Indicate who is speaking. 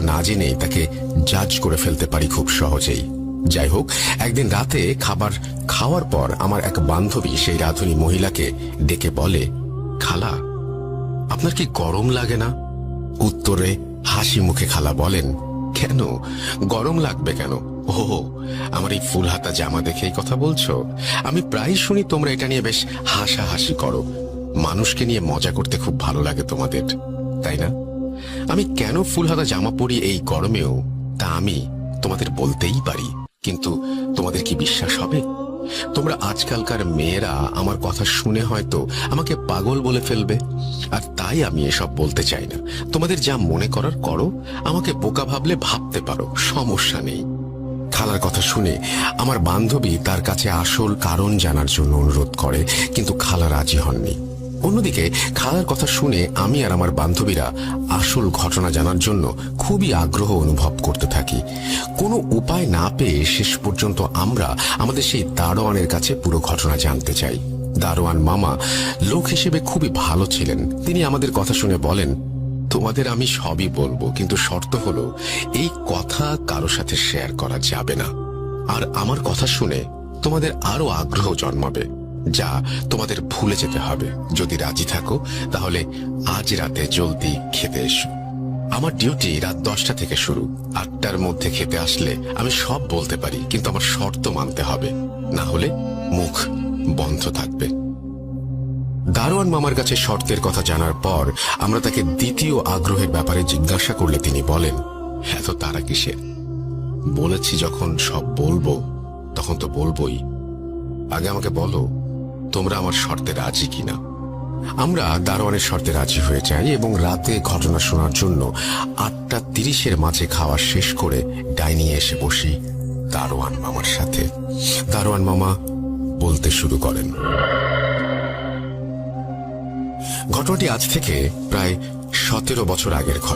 Speaker 1: না জেনে তাকে জাজ করে ফেলতে পারি খুব সহজেই। যাই হোক, একদিন রাতে খাবার খাওয়ার পর আমার এক বান্ধবী সেই রাধুনী মহিলাকে ডেকে বলে, খালা, আপনার কি গরম লাগে না? উত্তরে হাসি মুখে খালা বলেন, কেন? গরম লাগবে কেন? ও আমার এই ফুল হাতা জামা দেখে এই কথা বলছো? আমি প্রায় শুনি তোমরা এটা নিয়ে বেশ হাসাহাসি করো। মানুষকে নিয়ে মজা করতে খুব ভালো লাগে তোমাদের, তাই না? আমি কেন ফুল হাতা জামা পরি এই গরমেও? তা আমি তোমাদের বলতেই পারি। কিন্তু তোমাদের কি বিশ্বাস হবে? তোমরা আজকালকার মেয়েরা আমার কথা শুনে হয়তো আমাকে পাগল বলে ফেলবে। আর তাই আমি এসব বলতে চাই না। তোমাদের যা মনে করার করো, আমাকে বোকা ভাবলে ভাবতে পারো, সমস্যা নেই। খালার কথা শুনে আমার বান্ধবী তার কাছে আসল কারণ জানার জন্য অনুরোধ করে, কিন্তু খালা রাজি হননি। অন্যদিকে, খালার কথা শুনে আমি আর আমার বান্ধবীরা আসল ঘটনা জানার জন্য খুবই আগ্রহ অনুভব করতে থাকি। কোনো উপায় না পেয়ে শেষ পর্যন্ত আমরা আমাদের সেই দারোয়ানের কাছে পুরো ঘটনা জানতে চাই। দারোয়ান মামা লোক হিসেবে খুবই ভালো ছিলেন। তিনি আমাদের কথা শুনে বলেন, তোমাদের আমি সবই বলব, কিন্তু শর্ত হলো, এই কথা কারও সাথে শেয়ার করা যাবে না। আর আমার কথা শুনে তোমাদের আরও আগ্রহ জন্মাবে। যা তোমাদের ভুলে যেতে হবে। যদি রাজি থাকো, তাহলে আজ রাতে জলদি খেতে এসো। আমার ডিউটি রাত দশটা থেকে শুরু। আটটার মধ্যে খেতে আসলে আমি সব বলতে পারি, কিন্তু আমার শর্ত মানতে হবে। না হলে মুখ বন্ধ থাকবে। দারোয়ান মামার কাছে শর্তের কথা জানার পর আমরা তাকে দ্বিতীয় আগ্রহের ব্যাপারে জিজ্ঞাসা করলে তিনি বলেন এত তারা কিসের? বলেছি, যখন সব বলব, তখন তো বলবোই। আগে আমাকে বলো তোমরা আমার শর্তে রাজি কিনা? আমরা দারোয়ানের শর্তে রাজি হয়ে যাই এবং রাতে ঘটনা শোনার জন্য আটটা তিরিশের মাঝে খাওয়া শেষ করে ডাইনিং এসে বসি দারোয়ান মামার সাথে। দারোয়ান মামা, বলতে শুরু করেন। ঘটনাটি আজ থেকে প্রায় সতেরো বছর আগের ঘটনা।